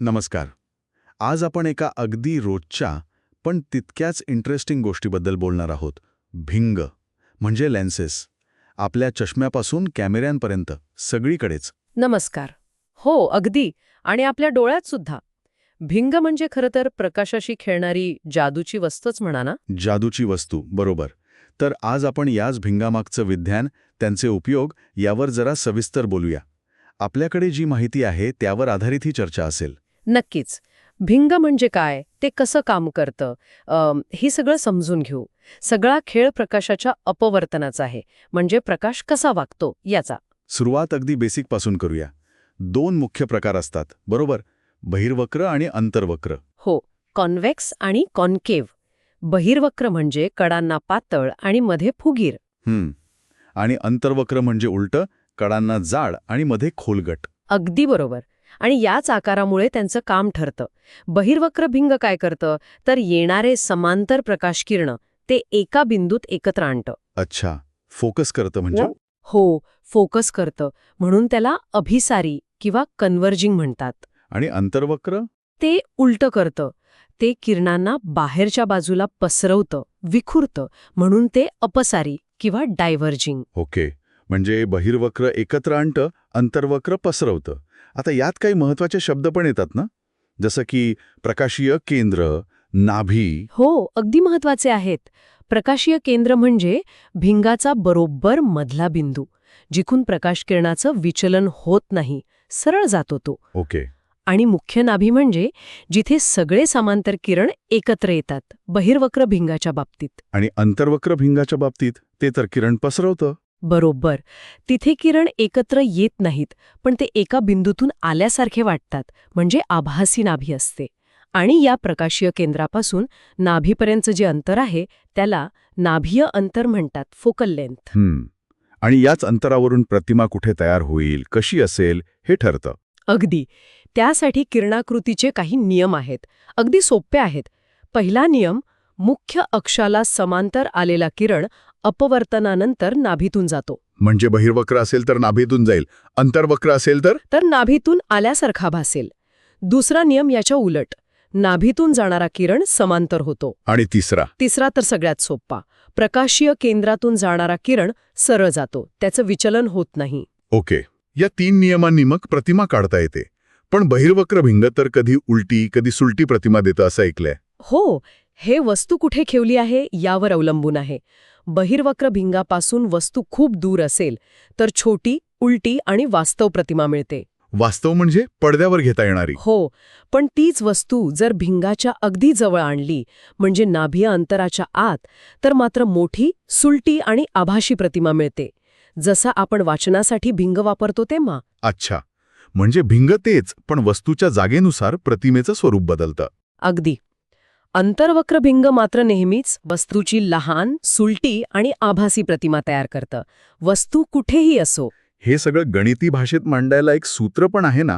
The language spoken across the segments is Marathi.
नमस्कार. आज आपण एका अगदी रोजच्या पण तितक्याच इंटरेस्टिंग गोष्टीबद्दल बोलणार आहोत. भिंग म्हणजे लेन्सेस आपल्या चष्म्यापासून कॅमेऱ्यांपर्यंत सगळीकडेच. नमस्कार. हो अगदी. आणि आपल्या डोळ्यात सुद्धा. भिंग म्हणजे खरं तर प्रकाशाशी खेळणारी जादूची वस्तूच म्हणा ना? जादूची वस्तू बरोबर. तर आज आपण याच भिंगामागचं विज्ञान त्यांचे उपयोग यावर जरा सविस्तर बोलूया. आपल्याकडे जी माहिती आहे त्यावर आधारित ही चर्चा असेल. नक्कीच. भिंग म्हणजे काय? ते कसं काम करतं? हे सगळं समजून घेऊ. सगळा खेळ प्रकाशाच्या अपवर्तनाचा आहे. म्हणजे प्रकाश कसा वागतो? याचा. सुरुवात अगदी बेसिकपासून करूया. दोन मुख्य प्रकार असतात. बरोबर? बहिर्वक्र आणि अंतर्वक्र. हो. कॉन्व्हेक्स आणि कॉन्केव्ह. बहिर्वक्र म्हणजे कडांना पातळ आणि मध्ये फुगीर. हं. आणि अंतर्वक्र म्हणजे उलटं कडांना जाड आणि मध्ये खोलगट. अगदी बरोबर. आणि याच आकारामुळे त्यांचं काम ठरतं. बहिर्वक्र भिंग काय करतं? तर येणारे समांतर प्रकाशकिरण ते एका बिंदूत एकत्र आणतं. अच्छा. फोकस करतं म्हणजे? हो. फोकस करतं. म्हणून त्याला अभिसारी किंवा कन्वर्जिंग म्हणतात. आणि अंतर्वक्र? ते उलटं करतं. ते किरणांना बाहेरच्या बाजूला पसरवतं विखुरतं. म्हणून ते अपसारी किंवा डायव्हर्जिंग. ओके. म्हणजे बहिर्वक्र एकत्र आणतं अंतर्वक्र पसरवतं. आता यात काही महत्त्वाचे शब्द पण येतात ना? जसं की प्रकाशीय केंद्र नाभी. हो अगदी महत्त्वाचे आहेत. प्रकाशीय केंद्र म्हणजे भिंगाचा बरोबर मधला बिंदू जिथून प्रकाशकिरणाचं विचलन होत नाही सरळ जातो तो. ओके. आणि मुख्य नाभी म्हणजे जिथे सगळे समांतर किरण एकत्र येतात बहिर्वक्र भिंगाच्या बाबतीत. आणि अंतर्वक्र भिंगाच्या बाबतीत ते तर किरण पसरवतं. बरोबर. तिथे किरण एकत्र येत नाहीत पण ते एका बिंदूतून आल्यासारखे वाटतात म्हणजे आभासी नाभी असते. आणि या प्रकाशीय केंद्रापासून नाभीपर्यंतचं जे अंतर आहे त्याला नाभीय अंतर म्हणतात फोकल लेंथ. आणि याच अंतरावरून प्रतिमा कुठे तयार होईल कशी असेल हे ठरतं. अगदी. त्यासाठी किरणाकृतीचे काही नियम आहेत. अगदी सोपे आहेत. पहिला नियम मुख्य अक्षाला समांतर आलेला किरण अपवर्तनानंतर नाभीतून जातो. म्हणजे बहिर्वक्र असेल तर नाभीतून जाईल. अंतर्वक्र असेल तर? तर नाभीतून आल्यासारखा भासेल. दुसरा नियम याच्या उलट. नाभीतून जाणारा किरण समांतर होतो. आणि तिसरा? तिसरा तर सगळ्यात सोप्पा प्रकाशीय केंद्रातून जाणारा किरण सरळ जातो. त्याचं विचलन होत नाही. ओके. या तीन नियमांनी मग प्रतिमा काढता येते. पण बहिर्वक्र भिंग तर कधी उलटी कधी सुलटी प्रतिमा देतं असं ऐकलंय. हो. हे वस्तू कुठे ठेवली आहे यावर अवलंबून आहे. बहिर्वक्र भिंगापासून वस्तू खूप दूर असेल तर छोटी उलटी आणि वास्तव प्रतिमा मिळते. वास्तव म्हणजे पडद्यावर घेता येणारी. हो पण तीच वस्तू जर भिंगाच्या अगदी जवळ आणली म्हणजे नाभीय अंतराच्या आत तर मात्र मोठी सुलटी आणि आभाशी प्रतिमा मिळते. जसा आपण वाचनासाठी भिंग वापरतो तेव्हा. अच्छा. म्हणजे भिंग तेच पण वस्तूच्या जागेनुसार प्रतिमेचं स्वरूप बदलतं. अगदी. अंतर्वक्र भिंग मात्र नेहमीच वस्तूची लहान सुलटी आणि आभासी प्रतिमा तयार करतं. वस्तू कुठेही असो. हे सगळं गणिती भाषेत मांडायला एक सूत्र पण आहे ना?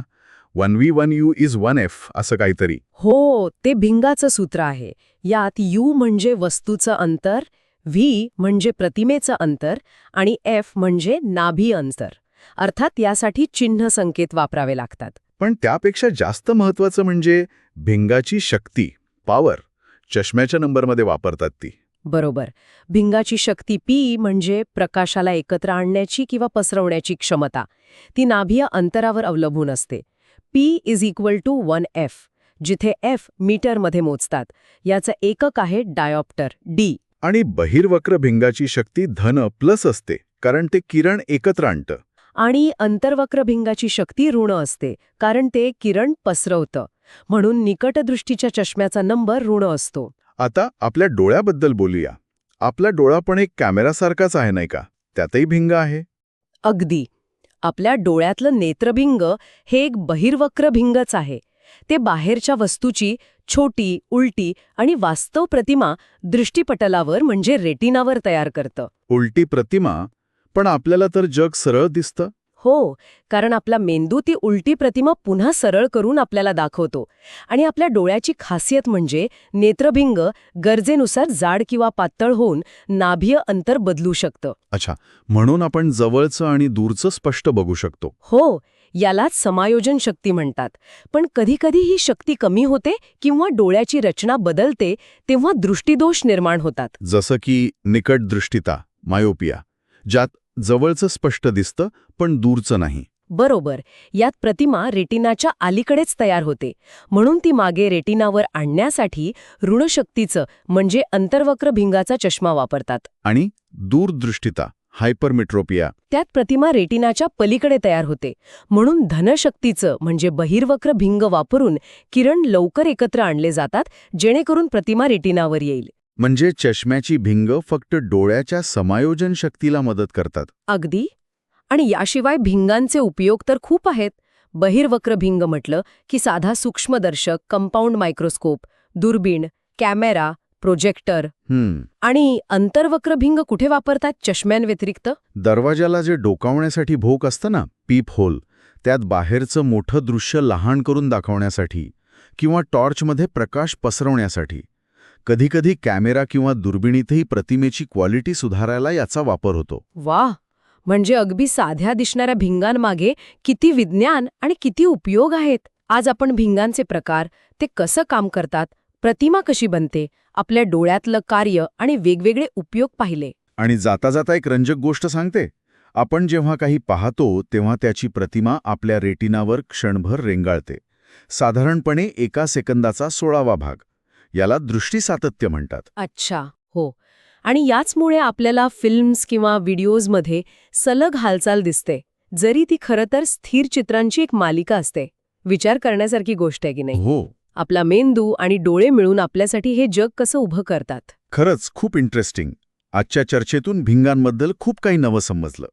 One V one U is one F असं काहीतरी. हो ते भिंगाचं सूत्र आहे. यात यू म्हणजे वस्तूचं अंतर व्ही म्हणजे प्रतिमेचं अंतर आणि एफ म्हणजे नाभी अंतर. अर्थात यासाठी चिन्ह संकेत वापरावे लागतात. पण त्यापेक्षा जास्त महत्वाचं म्हणजे भिंगाची शक्ती पॉवर चष्म्याच्या नंबरमध्ये वापरतात ती. बरोबर. भिंगाची शक्ती पी म्हणजे प्रकाशाला एकत्र आणण्याची किंवा पसरवण्याची क्षमता. ती नाभीय अंतरावर अवलंबून असते. P is equal to one F जिथे एफ मीटरमध्ये मोजतात. याचं एकक आहे डायॉप्टर डी आणि बहिर्वक्र भिंगाची शक्ती धन प्लस असते कारण ते किरण एकत्र आणतं. आणि अंतर्वक्र भिंगाची शक्ती ऋण असते कारण ते किरण पसरवतं. म्हणून निकटदृष्टीच्या चष्म्याचा नंबर ऋण असतो. आता आपल्या डोळ्याबद्दल बोलूया. आपला डोळा पण एक कॅमेरासारखाच आहे नाही का? त्यातही भिंग आहे. अगदी. आपल्या डोळ्यातलं नेत्रभिंग हे एक बहिर्वक्र भिंगच आहे. ते बाहेरच्या वस्तूची छोटी उलटी आणि वास्तव प्रतिमा दृष्टीपटलावर म्हणजे रेटिनावर तयार करतं. उलटी प्रतिमा? पण आपल्याला तर जग सरळ दिसतं. हो कारण आपला मेंदू ती उलटी प्रतिमा पुन्हा सरळ करून आपल्याला दाखवतो. आणि आपल्या डोळ्याची खासियत म्हणजे नेत्रभिंग गरजेनुसार जाड किंवा पातळ होऊन नाभीय अंतर बदलू शकतं. अच्छा म्हणून आपण जवळचं आणि दूरचं स्पष्ट बघू शकतो. हो यालाच समायोजन शक्ती म्हणतात. पण कधीकधी ही शक्ती कमी होते किंवा डोळ्याची रचना बदलते तेव्हा दृष्टिदोष निर्माण होतात. जसं की निकट दृष्टिता मायोपिया ज्यात जवळचं स्पष्ट दिसतं पण दूरचं नाही. बरोबर. यात प्रतिमा रेटिनाच्या अलीकडेच तयार होते. म्हणून ती मागे रेटिनावर आणण्यासाठी ऋणशक्तीचं म्हणजे अंतर्वक्र भिंगाचा चष्मा वापरतात. आणि दूरदृष्टिता हायपरमिट्रोपिया. त्यात प्रतिमा रेटिनाच्या पलीकडे तयार होते. म्हणून धनशक्तीचं म्हणजे बहिर्वक्र भिंग वापरून किरण लवकर एकत्र आणले जातात जेणेकरून प्रतिमा रेटिनावर येईल. म्हणजे चष्म्याची भिंग फक्त डोळ्याच्या समायोजन शक्तीला मदत करतात. अगदी. आणि याशिवाय भिंगांचे उपयोग तर खूप आहेत. बहिर्वक्र भिंग म्हटलं की साधा सूक्ष्मदर्शक कंपाऊंड मायक्रोस्कोप दुर्बीण कॅमेरा प्रोजेक्टर. हम्म. आणि अंतर्वक्र भिंग कुठे वापरतात चष्म्यांव्यतिरिक्त? दरवाजाला जे डोकावण्यासाठी भोक असतं ना पीप होल त्यात बाहेरचं मोठं दृश्य लहान करून दाखवण्यासाठी किंवा टॉर्चमध्ये प्रकाश पसरवण्यासाठी. कधीकधी कॅमेरा किंवा दुर्बिणीतही प्रतिमेची क्वालिटी सुधारायला याचा वापर होतो. वाह म्हणजे अगदी साध्या दिसणाऱ्या भिंगांमागे किती विज्ञान आणि किती उपयोग आहेत? आज आपण भिंगांचे प्रकार ते कसं काम करतात प्रतिमा कशी बनते आपल्या डोळ्यातलं कार्य आणि वेगवेगळे उपयोग पाहिले. आणि जाता जाता एक रंजक गोष्ट सांगते. आपण जेव्हा काही पाहतो तेव्हा त्याची प्रतिमा आपल्या रेटिनावर क्षणभर रेंगाळते. साधारणपणे एका सेकंदाचा सोळावा भाग. याला दृष्टीसातत्य म्हणतात. अच्छा हो. आणि याचमुळे आपल्याला फिल्म्स किंवा व्हिडिओजमध्ये सलग हालचाल दिसते जरी ती खरं तर स्थिर चित्रांची एक मालिका असते. विचार करण्यासारखी गोष्ट आहे की नाही? हो. आपला मेंदू आणि डोळे मिळून आपल्यासाठी हे जग कसं उभं करतात? खरंच खूप इंटरेस्टिंग आजच्या चर्चेतून भिंगांबद्दल खूप काही नवं समजलं.